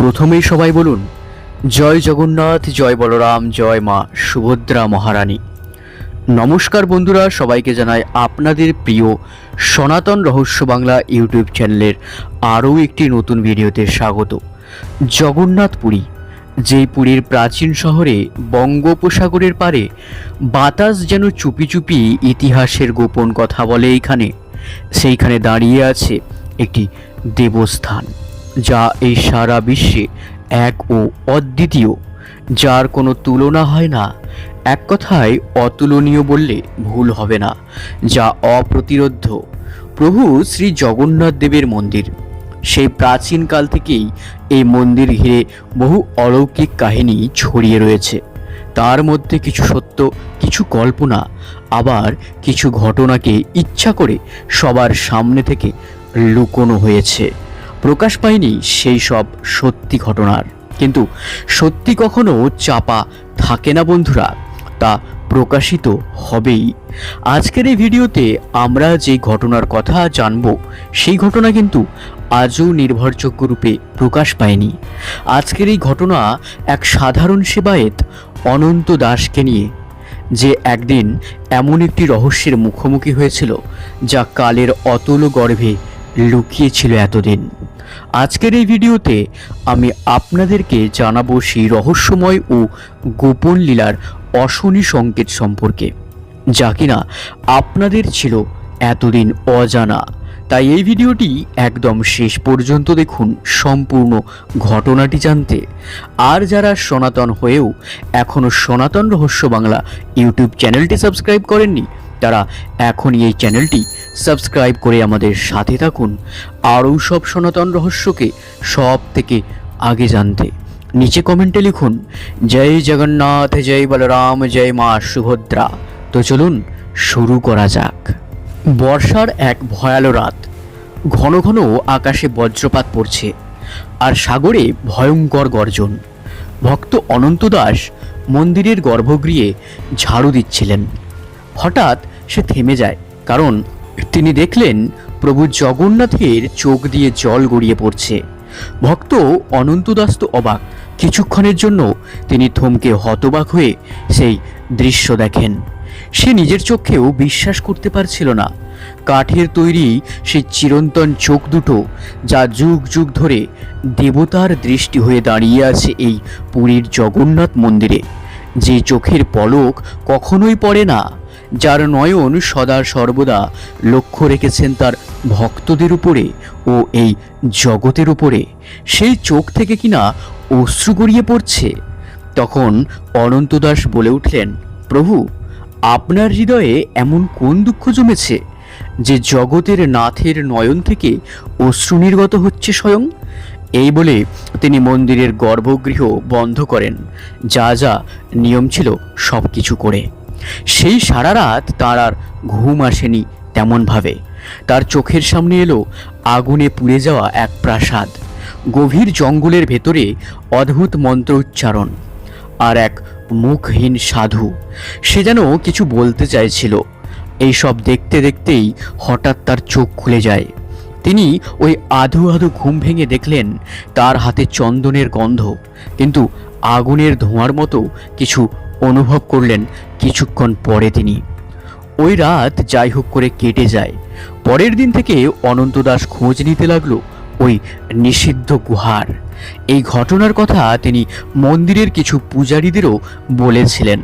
প্রথমেই সবাই বলুন, জয় জগন্নাথ, জয় বলরাম, জয় মা সুভদ্রা মহারানী। নমস্কার বন্ধুরা, সবাইকে জানাই আপনাদের প্রিয় সনাতন রহস্য বাংলা ইউটিউব চ্যানেলের আরও একটি নতুন ভিডিওতে স্বাগত। জগন্নাথ পুরী, যেই পুরীর প্রাচীন শহরে বঙ্গোপসাগরের পারে বাতাস যেন চুপি চুপি ইতিহাসের গোপন কথা বলে এইখানে, সেইখানে দাঁড়িয়ে আছে একটি দেবস্থান। যা এই সারা বিশ্বে এক ও অদ্বিতীয়, যার কোনো তুলনা হয় না। এক কথায় অতুলনীয় বললে ভুল হবে না, যা অপ্রতিরোধ্য। প্রভু শ্রী জগন্নাথ দেবের মন্দির। সেই প্রাচীনকাল থেকেই এই মন্দির ঘিরে বহু অলৌকিক কাহিনী ছড়িয়ে রয়েছে। তার মধ্যে কিছু সত্য, কিছু কল্পনা, আবার কিছু ঘটনাকে ইচ্ছা করে সবার সামনে থেকে লুকোনো হয়েছে। প্রকাশ পায়নি সেই সব সত্যি ঘটনার। কিন্তু সত্যি কখনো চাপা থাকে না বন্ধুরা, তা প্রকাশিত হবেই। আজকের এই ভিডিওতে আমরা যে ঘটনার কথা জানব, সেই ঘটনা কিন্তু আজও নির্ভরযোগ্য রূপে প্রকাশ পায়নি। আজকের এই ঘটনা এক সাধারণ সেবায়েত অনন্ত দাসকে নিয়ে, যে একদিন এমন একটি রহস্যের মুখোমুখি হয়েছিল, যা কালের অতল গর্ভে লুকিয়েছিল এতদিন। আজকের এই ভিডিওতে আমি আপনাদেরকে জানাব সেই রহস্যময় ও গোপন লীলার অশনি সংকেত সম্পর্কে, যা কিনা আপনাদের ছিল এতদিন অজানা। তাই এই ভিডিওটি একদম শেষ পর্যন্ত দেখুন সম্পূর্ণ ঘটনাটি জানতে। আর যারা সনাতন হয়েও এখনও সনাতন রহস্য বাংলা ইউটিউব চ্যানেলটি সাবস্ক্রাইব করেননি তারা এখনই এই চ্যানেলটি সাবস্ক্রাইব করে আমাদের সাথে থাকুন। আরও সব সনাতন রহস্যকে সব থেকে আগে জানতে নিচে কমেন্টে লিখুন, জয় জগন্নাথ, জয় বলরাম, জয় মা সুভদ্রা। তো চলুন শুরু করা যাক। বর্ষার এক ভয়াল রাত। ঘন ঘন আকাশে বজ্রপাত পড়ছে আর সাগরে ভয়ঙ্কর গর্জন। ভক্ত অনন্ত দাস মন্দিরের গর্ভগৃহে ঝাড়ু দিচ্ছিলেন। হঠাৎ সে থেমে যায়, কারণ তিনি দেখলেন প্রভু জগন্নাথের চোখ দিয়ে জল গড়িয়ে পড়ছে। ভক্ত অনন্ত দাস তো অবাক, কিছুক্ষণের জন্য তিনি থমকে হতবাক হয়ে সেই দৃশ্য দেখেন। সে নিজের চোখেও বিশ্বাস করতে পারছিল না। কাঠের তৈরি সেই চিরন্তন চোখ দুটো, যা যুগ যুগ ধরে দেবতার দৃষ্টি হয়ে দাঁড়িয়ে আছে এই পুরীর জগন্নাথ মন্দিরে। যে চোখের পলক কখনোই পড়ে না যার নয়ন সদা সর্বদা লক্ষ্য রেখেছেন তার ভক্তদের উপরে ও এই জগতের উপরে। সেই চোখ থেকে কিনা অশ্রু গড়িয়ে পড়ছে? তখন অনন্ত দাস বলে উঠলেন, প্রভু, আপনার হৃদয়ে এমন কোন দুঃখ জমেছে যে জগতের নাথের নয়ন থেকে অশ্রু নির্গত হচ্ছে স্বয়ং? এই বলে তিনি মন্দিরের গর্ভগৃহ বন্ধ করেন। যা যা নিয়ম ছিল সব কিছু করে। সেই সারা রাত তার আর ঘুম আসেনি তেমনভাবে। তার চোখের সামনে এলো আগুনে পুড়ে যাওয়া এক প্রাসাদ, গভীর জঙ্গলের ভেতরে অদ্ভুত মন্ত্র উচ্চারণ আর এক মুখহীন সাধু। সে যেন কিছু বলতে চাইছিল। এই সব দেখতে দেখতেই হঠাৎ তার চোখ খুলে যায়। তিনি ওই আধু আধু ঘুম ভেঙে দেখলেন তার হাতে চন্দনের গন্ধ, কিন্তু আগুনের ধোঁয়ার মতো কিছু অনুভব করলেন কিছুক্ষণ পরে তিনি। ওই রাত যাই হোক করে কেটে যায়। পরের দিন থেকে অনন্ত দাস খোঁজ নিতে লাগল ওই নিষিদ্ধ গুহার। এই ঘটনার কথা তিনি মন্দিরের কিছু পূজারীদেরও বলেছিলেন।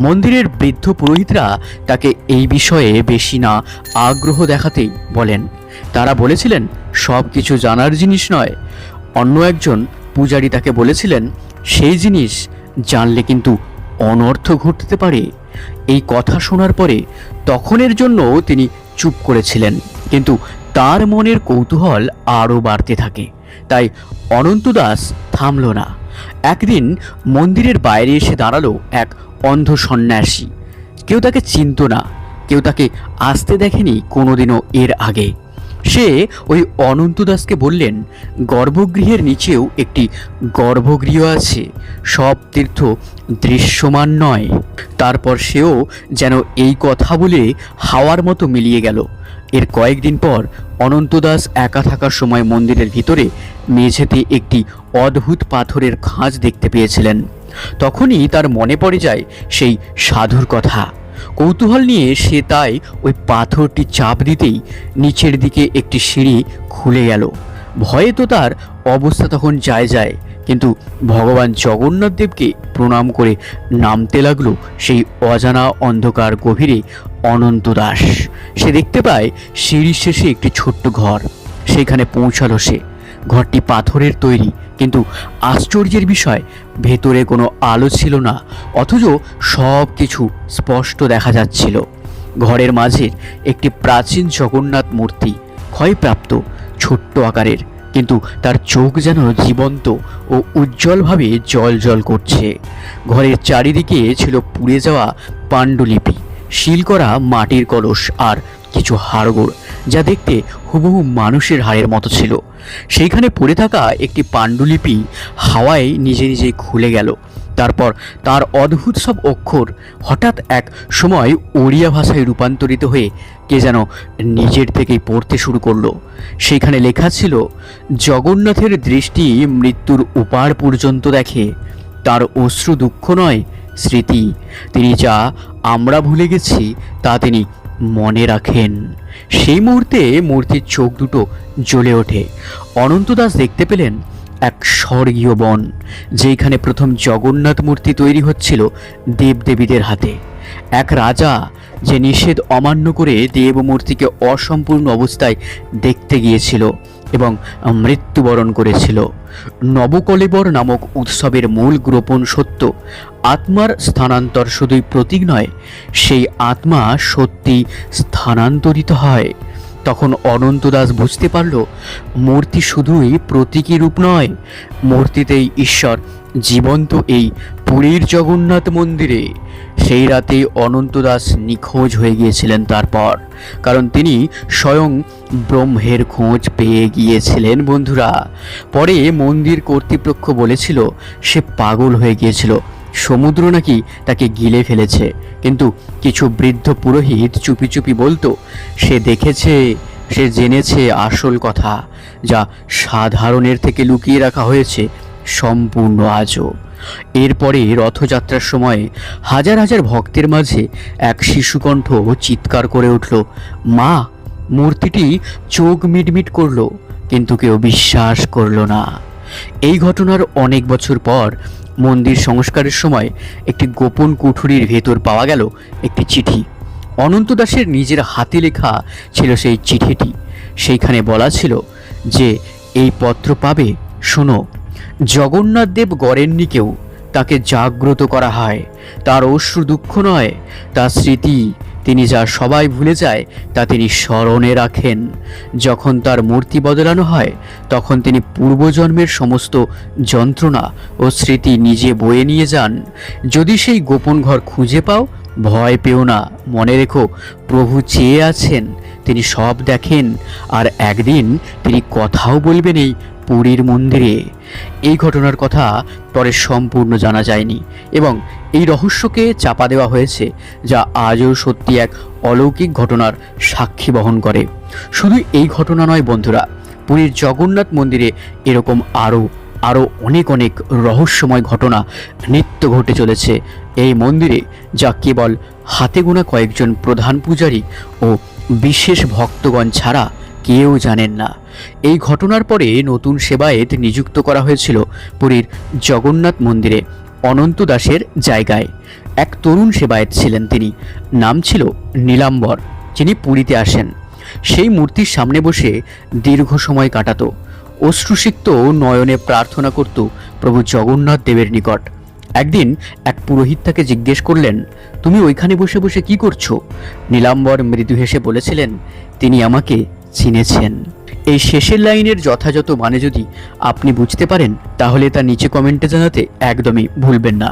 মন্দিরের বৃদ্ধ পুরোহিতরা তাকে এই বিষয়ে বেশি না আগ্রহ দেখাতেই বলেন। তারা বলেছিলেন, সব কিছু জানার জিনিস নয়। অন্য একজন পূজারী তাকে বলেছিলেন, সেই জিনিস জানলে কিন্তু অনর্থ ঘটতে পারে। এই কথা শোনার পরে তখনের জন্য তিনি চুপ করেছিলেন। কিন্তু তার মনের কৌতূহল আরও বাড়তে থাকে। তাই অনন্ত দাস থামল না। একদিন মন্দিরের বাইরে এসে দাঁড়াল এক অন্ধ সন্ন্যাসী। কেউ তাকে চিনত না। কেউ তাকে আসতে দেখেনি কোনোদিনও এর আগে। সে ওই অনন্ত দাসকে বললেন, গর্ভগৃহের নিচেও একটি গর্ভগৃহ আছে। সব তীর্থ দৃশ্যমান নয়। তারপর সেও যেন এই কথা বলে হাওয়ার মতো মিলিয়ে গেল। এর কয়েকদিন পর অনন্ত দাস একা থাকার সময় মন্দিরের ভিতরে মেঝেতে একটি অদ্ভুত পাথরের খাঁজ দেখতে পেয়েছিলেন। তখনই তার মনে পড়ে যায় সেই সাধুর কথা। কৌতূহল নিয়ে সে তাই ওই পাথরটি চাপ দিতেই নিচের দিকে একটি সিঁড়ি খুলে গেল। ভয়ে তো তার অবস্থা তখন যায় যায়, কিন্তু ভগবান জগন্নাথ দেবকে প্রণাম করে নামতে লাগল সেই অজানা অন্ধকার গভীরে অনন্ত দাস। সে দেখতে পায় সিঁড়ির শেষে একটি ছোট্ট ঘর, সেখানে পৌঁছালো সে। ঘরটি পাথরের তৈরি কিন্তু আশ্চর্যের বিষয়, ভেতরে কোনো আলো ছিল না, অথচ সব কিছু স্পষ্ট দেখা যাচ্ছিল। ঘরের মাঝে একটি প্রাচীন জগন্নাথ মূর্তি, ক্ষয়প্রাপ্ত, ছোট্ট আকারের, কিন্তু তার চোখ যেন জীবন্ত ও উজ্জ্বলভাবে জল জল করছে। ঘরের চারিদিকে ছিল পুড়ে যাওয়া পাণ্ডুলিপি, শিল করা মাটির কলস আর কিছু হাড়গোড় যা দেখতে হুবহু মানুষের হাড়ের মতো ছিল। সেইখানে পড়ে থাকা একটি পাণ্ডুলিপি হাওয়ায় নিজে নিজে খুলে গেল। তারপর তার অদ্ভুত সব অক্ষর হঠাৎ এক সময় ওড়িয়া ভাষায় রূপান্তরিত হয়ে কে যেন নিজের থেকেই পড়তে শুরু করল। সেখানে লেখা ছিল, জগন্নাথের দৃষ্টি মৃত্যুর উপার পর্যন্ত দেখে। তার অশ্রু দুঃখ নয়, স্মৃতি। তিনি যা আমরা ভুলে গেছি, তা তিনি মনে রাখেন। সেই মুহূর্তে মূর্তির চোখ দুটো জ্বলে ওঠে। অনন্ত দাস দেখতে পেলেন এক স্বর্গীয় বন যেখানে প্রথম জগন্নাথ মূর্তি তৈরি হচ্ছিল দেবদেবীদের হাতে। এক রাজা যে নিষেধ অমান্য করে দেব মূর্তিকে অসম্পূর্ণ অবস্থায় দেখতে গিয়েছিল এবং মৃত্যুবরণ করেছিল। নবকলেবর নামক উৎসবের মূল গোপন সত্য, আত্মার স্থানান্তর শুধুই প্রতীক নয়, সেই আত্মা সত্যি স্থানান্তরিত হয়। তখন অনন্ত দাস বুঝতে পারল, মূর্তি শুধুই প্রতীকী রূপ নয়, মূর্তিতেই ঈশ্বর জীবন্ত এই পুরীর জগন্নাথ মন্দিরে। সেই রাতে অনন্ত দাস নিখোঁজ হয়ে গিয়েছিলেন তারপর। কারণ তিনি স্বয়ং ব্রহ্মের খোঁজ পেয়ে গিয়েছিলেন বন্ধুরা। পরে মন্দির কর্তৃপক্ষ বলেছিল, সে পাগল হয়ে গিয়েছিল। সমুদ্র নাকি তাকে গিলে ফেলেছে। কিন্তু কিছু বৃদ্ধ পুরোহিত চুপি চুপি বলতো, সে দেখেছে, সে জেনেছে আসল কথা, যা সাধারণের থেকে লুকিয়ে রাখা হয়েছে। সম্পূর্ণ আজও। এরপরে রথযাত্রার সময় হাজার হাজার ভক্তের মাঝে এক শিশুকণ্ঠ চিৎকার করে উঠল, মা, মূর্তিটি চোখ মিটমিট করল, কিন্তু কেউ বিশ্বাস করল না। এই ঘটনার অনেক বছর পর মন্দির সংস্কারের সময় একটি গোপন কুঠুরির ভেতর পাওয়া গেল একটি চিঠি। অনন্ত দাসের নিজের হাতে লেখা ছিল সেই চিঠিটি। সেইখানে বলা ছিল যে, এই পত্র পাবে, শোনো। জগন্নাথ দেব গড়েননি কেউ। তাকে জাগ্রত করা হয়। তার অশ্রু দুঃখ নয়, তার স্মৃতি তিনি যা সবাই ভুলে যায়, তা তিনি স্মরণে রাখেন। যখন তার মূর্তি বদলানো হয়, তখন তিনি পূর্বজন্মের সমস্ত যন্ত্রণা ও স্মৃতি নিজে বয়ে নিয়ে যান। যদি সেই গোপন ঘর খুঁজে পাও, ভয় পেও না। মনে রেখো, প্রভু চেয়ে আছেন। তিনি সব দেখেন, আর একদিন তিনি কথাও বলবেন এই পুরীর মন্দিরে। এই ঘটনার কথা পরে সম্পূর্ণ জানা যায়নি এবং এই রহস্যকে চাপা দেওয়া হয়েছে, যা আজও সত্যি এক অলৌকিক ঘটনার সাক্ষী বহন করে। শুধু এই ঘটনা নয় বন্ধুরা, পুরীর জগন্নাথ মন্দিরে এরকম আরও আরও অনেক অনেক রহস্যময় ঘটনা নিত্য ঘটে চলেছে। এই মন্দিরে যা কেবল হাতে গোনা কয়েকজন প্রধান পূজারী ও বিশেষ ভক্তগণ ছাড়া কেউ জানেন না। এই ঘটনার পরে নতুন সেবায়েত নিযুক্ত করা হয়েছিল পুরীর জগন্নাথ মন্দিরে, অনন্ত দাসের জায়গায়। এক তরুণ সেবায়েত ছিলেন তিনি, নাম ছিল নীলাম্বর, যিনি পুরীতে আসেন। সেই মূর্তির সামনে বসে দীর্ঘ সময় কাটাত। অশ্রুসিক্ত নয়নে প্রার্থনা করত প্রভু জগন্নাথ দেবের নিকট। একদিন এক পুরোহিত তাকে জিজ্ঞেস করলেন, তুমি ওইখানে বসে বসে কি করছ? নীলাম্বর মৃদু হেসে বলেছিলেন, তিনি আমাকে চিনেছেন। এই শেষের লাইনের যথাযথ মানে যদি আপনি বুঝতে পারেন, তাহলে তা নিচে কমেন্টে জানাতে একদমই ভুলবেন না।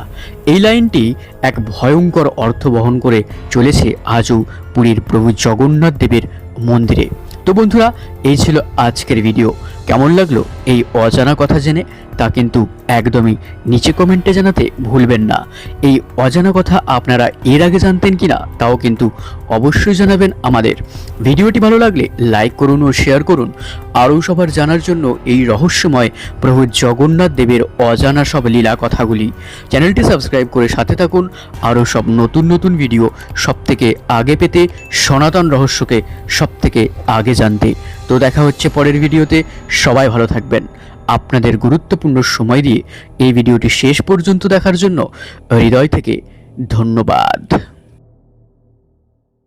এই লাইনটি এক ভয়ঙ্কর অর্থ বহন করে চলেছে আজও পুরীর প্রভু জগন্নাথ দেবের মন্দিরে। তো বন্ধুরা, এই ছিল আজকের ভিডিও। কেমন লাগল এই অজানা কথা জেনে? তা কিন্তু একদমই নিচে কমেন্টে জানাতে ভুলবেন না। এই অজানা কথা আপনারা এর আগে জানতেন কিনা, তাও কিন্তু অবশ্যই জানাবেন আমাদের। ভিডিওটি ভালো লাগলে লাইক করুন ও শেয়ার করুন। আরও সবার জানার জন্য এই রহস্যময় প্রভু জগন্নাথ দেবের অজানা সব লীলা কথাগুলি। চ্যানেলটি সাবস্ক্রাইব করে সাথে থাকুন। আরও সব নতুন নতুন ভিডিও সব থেকে আগে পেতে সনাতন রহস্যকে সব থেকে আগে জানতে। তো দেখা হচ্ছে পরের ভিডিওতে। সবাই ভালো থাকবেন। আপনাদের গুরুত্বপূর্ণ সময় দিয়ে এই ভিডিওটি শেষ পর্যন্ত দেখার জন্য হৃদয় থেকে ধন্যবাদ।